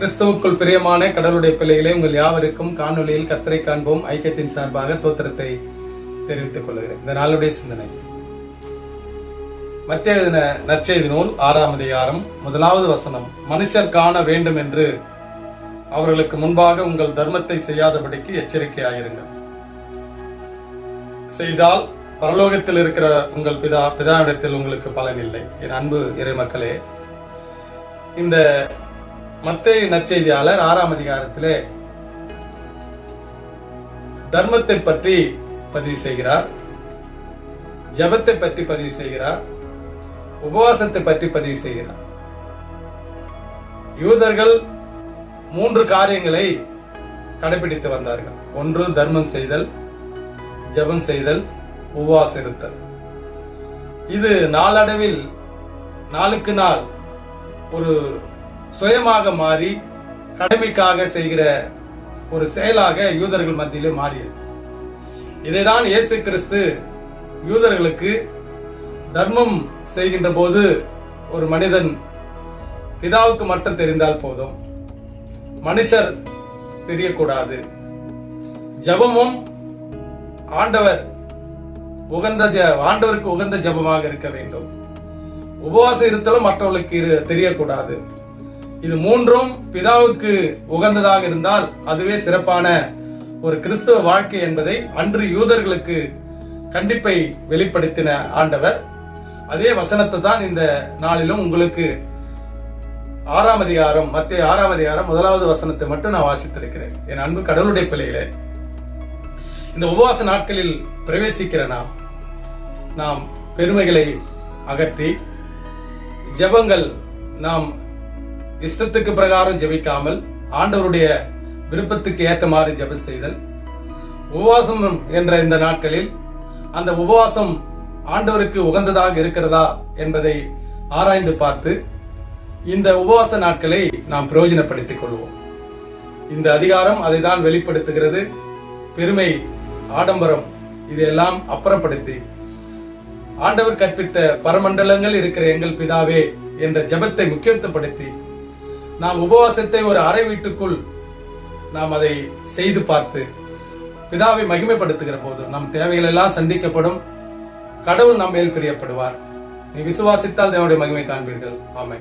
கிறிஸ்துவுக்குள் பிரியமான கடவுளுடைய பிள்ளைகளை உங்கள் யாவருக்கும் காணொலியில் கத்தரை காண்போம். ஐக்கியத்தின் சார்பாக தோத்திரத்தை தெரிவித்துக் கொள்கிறேன். இந்த நாளுடைய சிந்தனை. மத்திய எழுதின நற்செய்தி நூல் ஆறாம் அதிகாரம் முதலாவது வசனம். மனுஷர் காண வேண்டும் என்று அவர்களுக்கு முன்பாக உங்கள் தர்மத்தை செய்யாதபடிக்கு எச்சரிக்கையாயிருங்கள். செய்தால் பரலோகத்தில் இருக்கிற உங்கள் பிதா பிதாவிடத்தில் உங்களுக்கு பலன் இல்லை. என் அன்பு இறை மக்களே இந்த மத்திய நற்செய்தியாளர் ஆறாம் அதிகாரத்திலே தர்மத்தை பற்றி பதிவு செய்கிறார். ஜெபத்தை பற்றி பதிவு செய்கிறார். உபவாசத்தை பற்றி பதிவு செய்கிறார். யூதர்கள் மூன்று காரியங்களை கடைபிடித்து வந்தார்கள். ஒன்று தர்மம் செய்தல் ஜெபம் செய்தல் உபவாசம் இருத்தல். இது நாளடைவில் நாளுக்கு நாள் ஒரு சுயமாக மாறி கடமைக்காக செய்கிற ஒரு செயலாக யூதர்கள் மத்தியிலே மாறியது. இதைதான் இயேசு கிறிஸ்து யூதர்களுக்கு தர்மம் செய்கின்ற போது ஒரு மனிதன் பிதாவுக்கு மட்டும் தெரிந்தால் போதும். மனுஷர் தெரியக்கூடாது. ஜபமும் ஆண்டவர் உகந்த ஆண்டவருக்கு உகந்த ஜபமாக இருக்க வேண்டும். உபவாசம் இருத்தலும் மற்றவர்களுக்கு இரு- தெரியக்கூடாது. இது மூன்றும் பிதாவுக்கு உகந்ததாக இருந்தால் அதுவே சிறப்பான ஒரு கிறிஸ்தவ வாழ்க்கை என்பதை அன்று யூதர்களுக்கு கண்டிப்பை வெளிப்படுத்தின ஆண்டவர். அதே வசனத்தை தான் இந்த நாளிலும் உங்களுக்கு ஆறாம் அதிகாரம் மத்திய ஆறாம் அதிகாரம் முதலாவது வசனத்தை மட்டும் நான் வாசித்திருக்கிறேன். என் அன்பு கடவுளுடைய பிள்ளைகளே இந்த உபவாச நாட்களில் பிரவேசிக்கிற நாம் நாம் பெருமைகளை அகற்றி ஜெபங்கள் நாம் இஷ்டத்துக்கு பிரகாரம் ஜெபிக்காமல் ஆண்டவருடைய விருப்பத்துக்கு ஏற்றமாறு ஜெப செய்தல். உபவாசம் என்ற இந்த நாட்களில் அந்த உபவாசம் ஆண்டவருக்கு உகந்ததாக இருக்கிறதா என்பதை ஆராய்ந்து பார்த்து இந்த உபவாச நாட்களை நாம் பிரயோஜனப்படுத்திக் கொள்வோம். இந்த அதிகாரம் அதை தான் வெளிப்படுத்துகிறது. பெருமை ஆடம்பரம் இதையெல்லாம் அப்புறப்படுத்தி ஆண்டவர் கற்பித்த பரமண்டலங்கள் இருக்கிற எங்கள் பிதாவே என்ற ஜெபத்தை முக்கியத்துவப்படுத்தி நாம் உபவாசத்தை ஒரு அறை வீட்டுக்குள் நாம் அதை செய்து பார்த்து பிதாவை மகிமைப்படுத்துகிற போது நம் தேவைகள் எல்லாம் சந்திக்கப்படும். கடவுள் நம் மேல் பிரியப்படுவார். நீ விசுவாசித்தால் தேவனுடைய மகிமை காண்பீர்கள். ஆமை